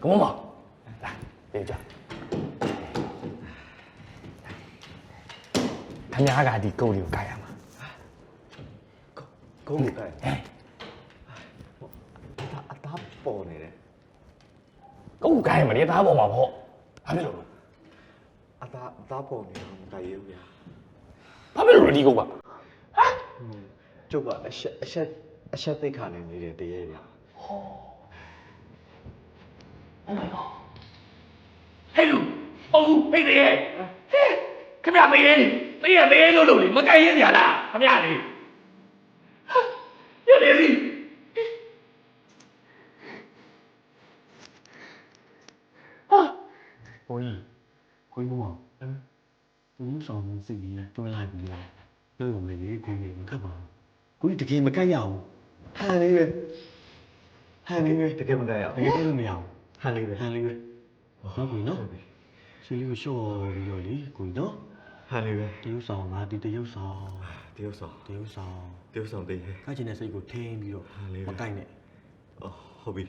ကမမောင်လာပြေကြခမည်းကဒီကုတ်လေးကိုကိုက်ရမှာကုန်းကိုကိုက်ဟဲ့အသားပေါ်နေတယ်ကုတ်ကိုကိုက်ရမှာလေသားပေါ်မှာပေါ့ဘာဖြစ်လို့လဲအသားအသားပေါ်နေတော့မကိုက်ရဘူးဗျာဘာဖြစ်လို့လဲဒီကုတ်ကကျုပ်ကအဆက်အဆက်အဆက်သိခါနေနေတယ်တရေဗျာ Oh my god ဟဲ့လူအုံးဟိတ်တယ်ဟဲ့ခမရမေးရင်မေးရမေးလို့လို့လေမကိုက်ရင်စရာလားခမရလေရလေစီကိုကြီးကိုကြီးမောဟမ်သူဆောင်နေစိတ်ကြီးတွန်းလိုက်ပြီးတော့ပြောရုံနဲ့လေကိုကြီးမခတ်ပါဘူးကိုကြီးတကယ်မကတ်ရဘူးဟန်လေးပဲဟန်လေးပဲတကယ်မကိုက်ရတဘူးကယ်လို့မရဘူး ဟန်လေးပဲဟန်လေးပဲဟုတ်ပြီနော်ဟုတ်ပြီဆွေလေးကိုရှော့ပြီးတော့လေကိုကြီးနော်ဟန်လေးပဲတရုပ်ဆောင်ငါဒီတရုပ်ဆောင်တရုပ်ဆောင်တရုပ်ဆောင်တရုပ်ဆောင်တည်းဟဲ့ကချင်တဲ့စိတ်ကိုထင်းပြီးတော့ဟာလေးပဲမကိုက်နဲ့အော်ဟုတ်ပြီ